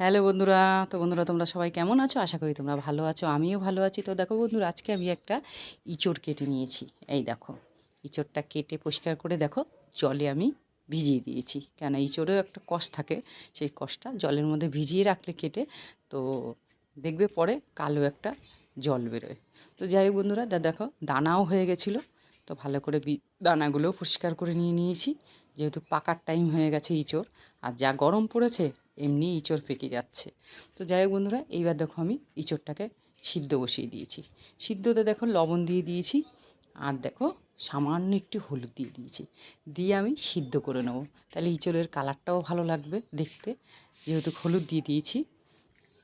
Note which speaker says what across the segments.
Speaker 1: Hello বন্ধুরা, তো বন্ধুরা তোমরা সবাই কেমন আছো? আশা করি তোমরা ভালো আছো, আমিও ভালো আছি। তো দেখো বন্ধুরা, আজকে আমি একটা ইঁচড় কেটে নিয়েছি। এই দেখো, ইঁচড়টা কেটে পরিষ্কার করে দেখো, জলে আমি ভিজিয়ে দিয়েছি। কেন ইঁচড়েও একটা কষ থাকে, সেই কষটা জলের মধ্যে ভিজিয়ে রাখলে কেটে, তো দেখবে পরে কালো একটা জল বেরোয়। তো যাই হোক বন্ধুরা, দা দেখো, দানাও হয়ে গেছিল, তো ভালো করে দানাগুলোও পরিষ্কার করে নিয়ে নিয়েছি। যেহেতু পাকার টাইম হয়ে গেছে ইঁচড়, আর যা গরম পড়েছে এমনি ইঁচড় পেকে যাচ্ছে। তো যাই হোক বন্ধুরা, এইবার দেখো আমি ইঁচড়টাকে সিদ্ধ বসিয়ে দিয়েছি। সিদ্ধতে দেখো লবণ দিয়ে দিয়েছি আর দেখো সামান্য একটু হলুদ দিয়ে দিয়েছি। দিয়ে আমি সিদ্ধ করে নেব। তাহলে ইঁচড়ের কালারটাও ভালো লাগবে দেখতে। যেহেতু হলুদ দিয়ে দিয়েছি,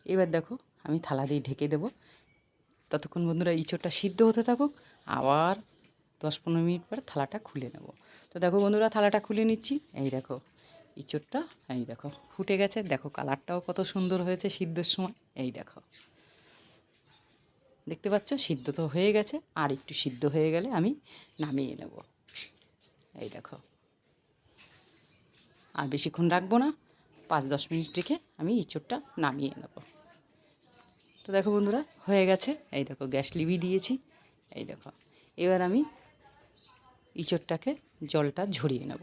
Speaker 1: এবার দেখো আমি থালা দিয়ে ঢেকে দেবো। ততক্ষণ বন্ধুরা ইঁচড়টা সিদ্ধ হতে থাকুক, আবার দশ পনেরো মিনিট পরে থালাটা খুলে নেব। তো দেখো বন্ধুরা, থালাটা খুলে নিচ্ছি। এই দেখো ইঁচড়টা, এই দেখো, ফুটে গেছে। দেখো কালারটাও কত সুন্দর হয়েছে সিদ্ধর সময়। এই দেখো, দেখতে পাচ্ছ? সিদ্ধ তো হয়ে গেছে। আর একটু সিদ্ধ হয়ে গেলে আমি নামিয়ে নেব। এই দেখো, আর বেশিক্ষণ রাখব না। পাঁচ দশ মিনিট রেখে আমি ইঁচড়টা নামিয়ে নেব। তো দেখো বন্ধুরা, হয়ে গেছে। এই দেখো, গ্যাস লিবি দিয়েছি। এই দেখো, এবার আমি ইঁচড়টাকে জলটা ঝরিয়ে নেব।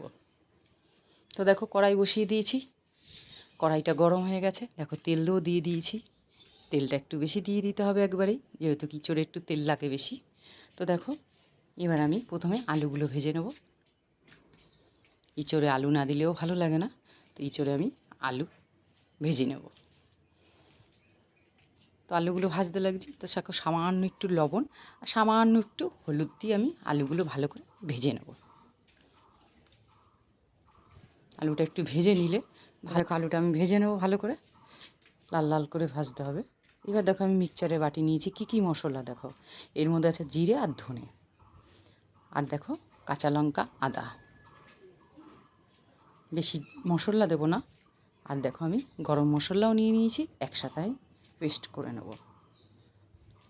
Speaker 1: তো দেখো কড়াই বসিয়ে দিয়েছি। কড়াইটা গরম হয়ে গেছে। দেখো তেল দিয়েও দিয়ে দিয়েছি। তেলটা একটু বেশি দিয়ে দিতে হবে একবারেই, যেহেতু কিচড়ে একটু তেল লাগে বেশি। তো দেখো, এবার আমি প্রথমে আলুগুলো ভেজে নেব। ইঁচড়ে আলু না দিলেও ভালো লাগে না, তো ইঁচড়ে আমি আলু ভেজে নেব। তো আলুগুলো ভাজতে লাগছে, তো সাথে সামান্য একটু লবণ আর সামান্য একটু হলুদ দিয়ে আমি আলুগুলো ভালো করে ভেজে নেব। আলুটা একটু ভেজে নিলে, ভালো আলুটা আমি ভেজে নেব ভালো করে। লাল লাল করে ভাজতে হবে। এবার দেখো আমি মিক্সচারে বাটি নিয়েছি, কী কী মশলা দেখো। এর মধ্যে আছে জিরে আর ধনে। আর দেখো কাঁচা লঙ্কা, আদা। বেশি মশলা দেবো না। আর দেখো আমি গরম মশলাও নিয়ে নিয়েছি, একসাথে পেস্ট করে নেব।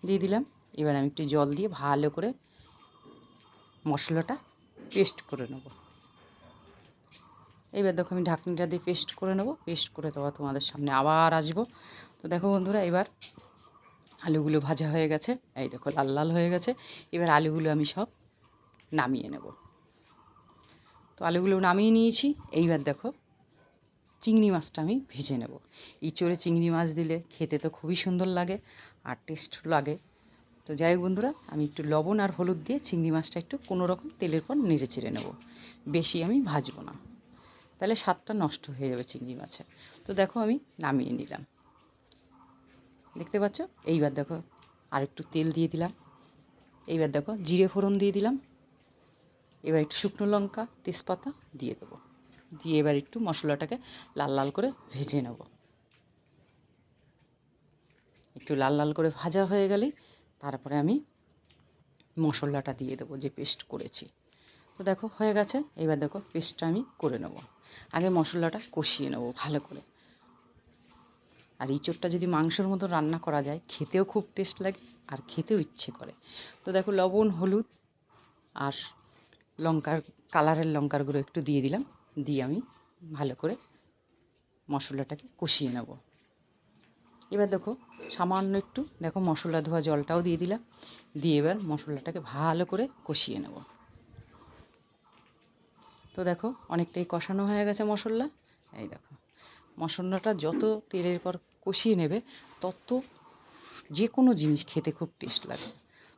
Speaker 1: দিয়ে দিলাম। এবার আমি একটু জল দিয়ে ভালো করে মশলাটা পেস্ট করে নেব। এবার দেখো আমি ঢাকনিটা দিয়ে পেস্ট করে নেব, পেস্ট করে দেওয়া তোমাদের সামনে আবার আসব। তো দেখো বন্ধুরা, এবার আলুগুলো ভাজা হয়ে গেছে, এই দেখো লাল লাল হয়ে গেছে, এবার আলুগুলো আমি সব নামিয়ে নেব। তো আলুগুলো নামিয়ে নিয়েছি, এইবার দেখো চিংড়ি মাছটা আমি ভেজে নেব। ইঁচড়ে চিংড়ি মাছ দিলে খেতে তো খুবই সুন্দর লাগে আর টেস্ট লাগে। তো যাই হোক বন্ধুরা, আমি একটু লবণ আর হলুদ দিয়ে চিংড়ি মাছটা একটু কোনো রকম তেলের পর নেড়ে চেড়ে নেব। বেশি আমি ভাজবো না। তাহলে স্বাদটা নষ্ট হয়ে যাবে চিংড়ি মাছের। তো দেখো আমি নামিয়ে নিলাম। দেখতে পাচ্ছ? এইবার দেখো আর একটু তেল দিয়ে দিলাম। এইবার দেখো জিরে ফোড়ন দিয়ে দিলাম। এবার একটু শুকনো লঙ্কা, তেজপাতা দিয়ে দেবো। দিয়ে এবার একটু মশলাটাকে লাল লাল করে ভেজে নেব। একটু লাল লাল করে ভাজা হয়ে গেলে তারপরে আমি মশলাটা দিয়ে দেবো যে পেস্ট করেছি। তো দেখো, হয়ে গেছে। এবার দেখো, পেস্টটা আমি করে নেব। আগে মশলাটা কষিয়ে নেব ভালো করে। আর ইঁচড়টা যদি মাংসের মতো রান্না করা যায়, খেতেও খুব টেস্ট লাগে আর খেতেও ইচ্ছে করে। তো দেখো, লবণ, হলুদ আর লঙ্কার, কালারের লঙ্কার গুঁড়ো একটু দিয়ে দিলাম। দিয়ে আমি ভালো করে মশলাটাকে কষিয়ে নেব। এবার দেখো, সামান্য একটু, দেখো মশলা ধোয়া জলটাও দিয়ে দিলাম। দিয়ে এবার মশলাটাকে ভালো করে কষিয়ে নেব। তো দেখো, অনেকটাই কষানো হয়ে গেছে মশলা। এই দেখো, মশলাটা যত তেলের পর কষিয়ে নেবে, তত যে কোনো জিনিস খেতে খুব টেস্ট লাগে।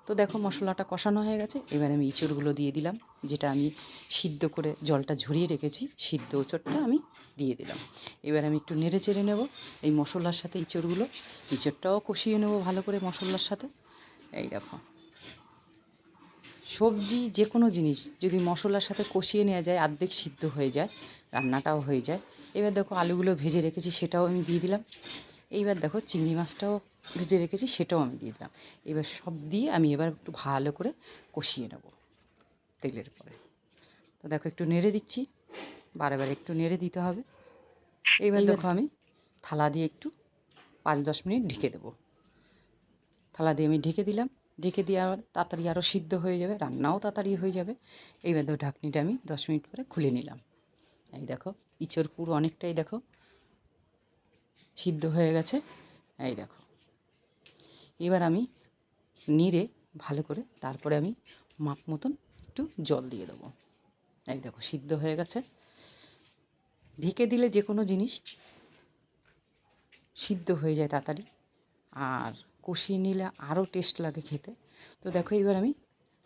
Speaker 1: তো দেখো, মশলাটা কষানো হয়ে গেছে। এবার আমি ইঁচড়গুলো দিয়ে দিলাম, যেটা আমি সিদ্ধ করে জলটা ঝরিয়ে রেখেছি, সিদ্ধ ইঁচড়টা আমি দিয়ে দিলাম। এবার আমি একটু নেড়ে চেড়ে নেব এই মশলার সাথে ইঁচড়গুলো। ইঁচড়টাও কষিয়ে নেব ভালো করে মশলার সাথে। এই দেখো সবজি যে কোনো জিনিস যদি মশলার সাথে কষিয়ে নেওয়া যায় আর্ধেক সিদ্ধ হয়ে যায় রান্নাটাও হয়ে যায়। এবার দেখো আলুগুলো ভেজে রেখেছি সেটাও আমি দিয়ে দিলাম। এইবার দেখো চিংড়ি মাছটাও ভেজে রেখেছি সেটাও আমি দিয়ে দিলাম। এবার সব দিয়ে আমি এবার একটু ভালো করে কষিয়ে নেব তেলের পরে। তো দেখো একটু নেড়ে দিচ্ছি বারে বারে একটু নেড়ে দিতে হবে। এইবার দেখো আমি থালা দিয়ে একটু পাঁচ দশ মিনিট ঢেকে দেবো। থালা দিয়ে আমি ঢেকে দিলাম। ঢেকে দিয়ে তাড়াতাড়ি আরও সিদ্ধ হয়ে যাবে, রান্নাও তাড়াতাড়ি হয়ে যাবে। এইবার দেখো ঢাকনিটা আমি দশ মিনিট পরে খুলে নিলাম। এই দেখো, ইঁচড় পুরো অনেকটাই দেখো সিদ্ধ হয়ে গেছে। এই দেখো, এবার আমি নিড়ে ভালো করে তারপরে আমি মাপ মতন একটু জল দিয়ে দেবো। এই দেখো, সিদ্ধ হয়ে গেছে। ঢেকে দিলে যে কোনো জিনিস সিদ্ধ হয়ে যায় তাড়াতাড়ি। আর কষিয়ে নিলে আরও টেস্ট লাগে খেতে। তো দেখো এবার আমি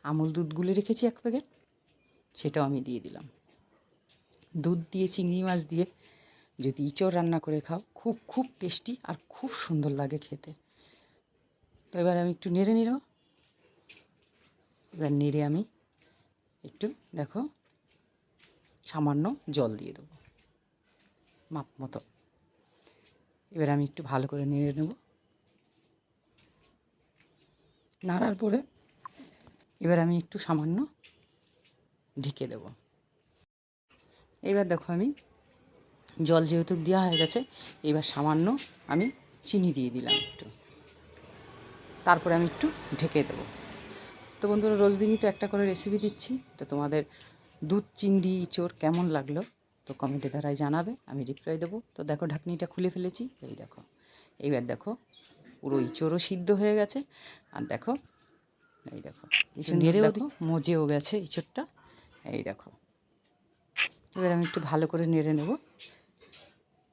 Speaker 1: আমুল দুধ গুলে রেখেছি এক প্যাকেট সেটাও আমি দিয়ে দিলাম। দুধ দিয়ে, চিংড়ি মাছ দিয়ে যদি ইঁচড় রান্না করে খাও, খুব খুব টেস্টি আর খুব সুন্দর লাগে খেতে। তো এবার আমি একটু নেড়ে নিল। এবার নেড়ে আমি একটু দেখো সামান্য জল দিয়ে দেবো। মাপ মতো। এবার আমি একটু ভালো করে নেড়ে নেব। নাড়ার পরে এবার আমি একটু সামান্য ঢেকে দেব। এবার দেখো আমি জল যেহেতু দেওয়া হয়ে গেছে, এবার সামান্য আমি চিনি দিয়ে দিলাম একটু। তারপরে আমি একটু ঢেকে দেবো। তো বন্ধুরা রোজ দিনই তো একটা করে রেসিপি দিচ্ছি। তো তোমাদের দুধ, চিংড়ি, ইঁচড় কেমন লাগল তো কমেন্টে দ্বারাই জানাবে, আমি রিপ্লাই দেবো। তো দেখো, ঢাকনিটা খুলে ফেলেছি, এই দেখো। এইবার দেখো পুরো ইঁচড়ও সিদ্ধ হয়ে গেছে। আর দেখো এই দেখো কিছু নেড়েও দেখো। মজেও গেছে ইঁচড়টা। এই দেখো। এবার আমি একটু ভালো করে নেড়ে নেব।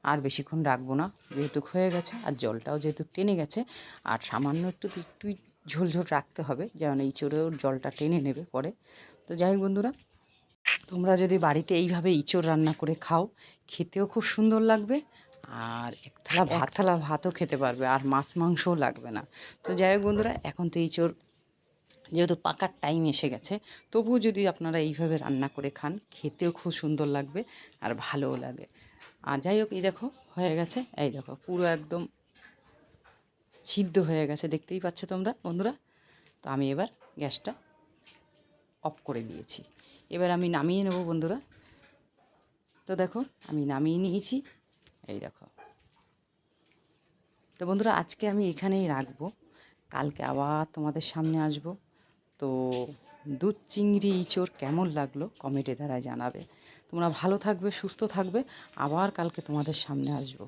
Speaker 1: আর বেশিক্ষণ রাখব না যেহেতু হয়ে গেছে আর জলটাও যেহেতু টেনে গেছে আর সামান্য একটু একটু ঝোল ঝোল রাখতে হবে যেন ইঁচড়েও জলটা টেনে নেবে পরে। তো যাই হোক বন্ধুরা তোমরা যদি বাড়িতে এইভাবে ইঁচড় রান্না করে খাও খেতেও খুব সুন্দর লাগবে। আর এক থালা ভাত থালা ভাতও খেতে পারবে আর মাছ মাংসও লাগবে না। তো যাই হোক বন্ধুরা এখন তো ইঁচড় যেহেতু পাকার টাইম এসে গেছে তবুও যদি আপনারা এইভাবে রান্না করে খান খেতেও খুব সুন্দর লাগবে আর ভালোও লাগে। আর যাই হোক এই দেখো হয়ে গেছে এই দেখো পুরো একদম সিদ্ধ হয়ে গেছে দেখতেই পাচ্ছ তোমরা বন্ধুরা? তো আমি এবার গ্যাসটা অফ করে দিয়েছি। এবার আমি নামিয়ে নেব বন্ধুরা। তো দেখো আমি নামিয়ে নিয়েছি এই দেখো। তো বন্ধুরা, আজকে আমি এখানেই রাখব। কালকে আবার তোমাদের সামনে আসব। তো দুধ চিংড়ি ইঁচড় কেমন লাগল কমেন্টে দ্বারা জানাবে। তোমরা ভালো থাকবে, সুস্থ থাকবে। আবার কালকে তোমাদের সামনে আসব।